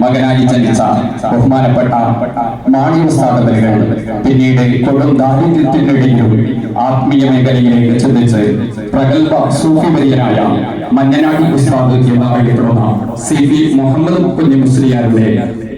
മകനായി ജനിച്ച ബഹുമാനപ്പെട്ട മാണി സ്ഥാപനങ്ങൾ പിന്നീട് കൊടും ദാരിദ്ര്യത്തിനിടയിലും ആത്മീയ മേഖലയിലേക്ക് ചിന്തിച്ച് പ്രഗത്ഭ സൂഫി വര്യനായ മഞ്ഞനാടി ഉസ്താദ് എന്ന് അറിയപ്പെടുന്ന സി പി മുഹമ്മദ് കുഞ്ഞു മുസ്ലിയാരുടെ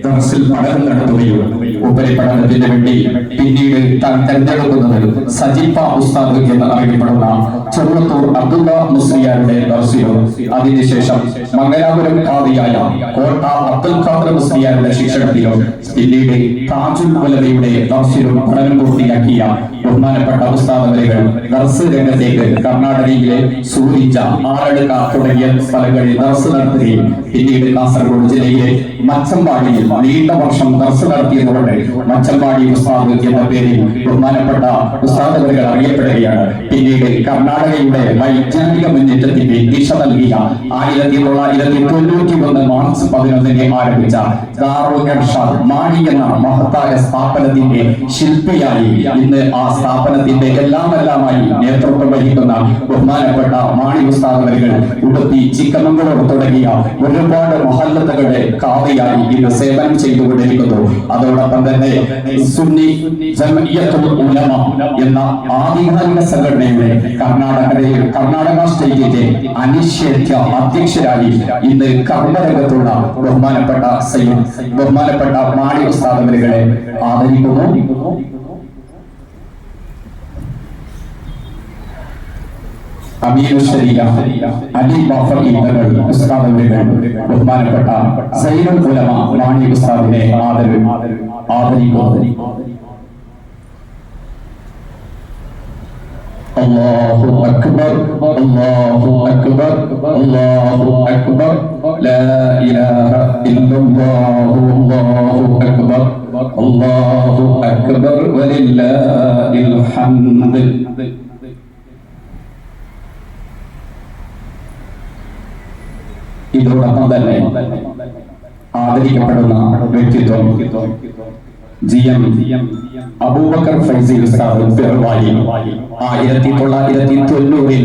ദർസിൽ പഠനം നടത്തുകയും ഉപരിപഠനത്തിന് വേണ്ടി പിന്നീട് താൻ തെരഞ്ഞെടുക്കുന്നത് സജീഫ ഉസ്താദ് എന്ന് അറിയപ്പെടുന്ന ചെറുവത്തൂർ അബ്ദുള്ള മുസ്ലിയാരുടെ ദർശനവും അതിനുശേഷം മംഗലാപുരം ഖാദിയായ കോട്ട അബ്ദുൽ ഖാദർ മുസ്ലിയാരുടെ ശിക്ഷണത്തിലും പിന്നീട് താജുൽ ഉലമയുടെ ദർശനവും പഠനം പൂർത്തിയാക്കിയ ബഹുമാനപ്പെട്ട ഉസ്താദകൾ ദർസ് രംഗത്തേക്ക് കർണാടകയിലെ സൂരിജ ആറടുക്ക തുടങ്ങിയ സ്ഥലങ്ങളിൽ ദർസ് നടത്തുകയും പിന്നീട് കാസർഗോഡ് ജില്ലയിലെ മച്ചമ്പാടിയിൽ നീണ്ട വർഷം ദർസ് നടത്തിയതുകൊണ്ട് മച്ചമ്പാടി ഉസ്താദ് എന്ന പേരിൽ ബഹുമാനപ്പെട്ട ഉസ്താദുകൾ അറിയപ്പെടുകയാണ്. പിന്നീട് കർണാടകയുടെ വൈജ്ഞാനിക മുന്നേറ്റത്തിന്റെ ദിശ നൽകിയ ആയിരത്തി തൊള്ളായിരത്തി തൊണ്ണൂറ്റി ഒന്ന് മാർച്ച് പതിനൊന്നിന് ആരംഭിച്ച മാണി എന്ന മഹത്തായ സ്ഥാപനത്തിന്റെ ശില്പിയായി ഇന്ന് ആ സ്ഥാപനത്തിന്റെ എല്ലാം എല്ലാമായി നേതൃത്വം വഹിക്കുന്ന ബഹുമാനപ്പെട്ട മാണി ഉസ്താദുകൾ ഉടുപ്പി ചിക്കമംഗളൂർ തുടങ്ങിയ ഒരുപാട് മഹല്ലത്തുകളുടെ കാവയായി ഇന്ന് സേവനം ചെയ്തുകൊണ്ടിരിക്കുന്നു. അതോടൊപ്പം തന്നെ സുന്നി ഉലമ എന്ന ആധികാരിക സംഘടനയുടെ കർണാടകയിലെ കർണാടക സ്റ്റേറ്റിന്റെ അനിശ്ചേദ്യ അധ്യക്ഷരായി ഇന്ന് കർമ്മരംഗത്തുള്ള ബഹുമാനപ്പെട്ട സയ്യിദ് ബഹുമാനപ്പെട്ട മാണി സ്ഥാപനങ്ങളെ ആദരിക്കുന്നു. അമീർ ശരീര അലി ബാഫർ ഈതകൾ ഉസ്താദവരുകൾ ബഹുമാനപ്പെട്ട സൈനുൽ ഉലമ മാണി ഉസ്താദിനെ ആദരവ് ആദരിക്കുന്നു الله أكبر الله أكبر الله أكبر لا إله إلا الله الله أكبر الله أكبر ولله الحمد ഇതോടൊപ്പം തന്നെ ആദരിക്കപ്പെടുന്ന വ്യക്തിത്വം ജി എം അബൂബക്കർ ഫൈസി ഉസ്താദ് ആയിരത്തി തൊള്ളായിരത്തി തൊണ്ണൂറിൽ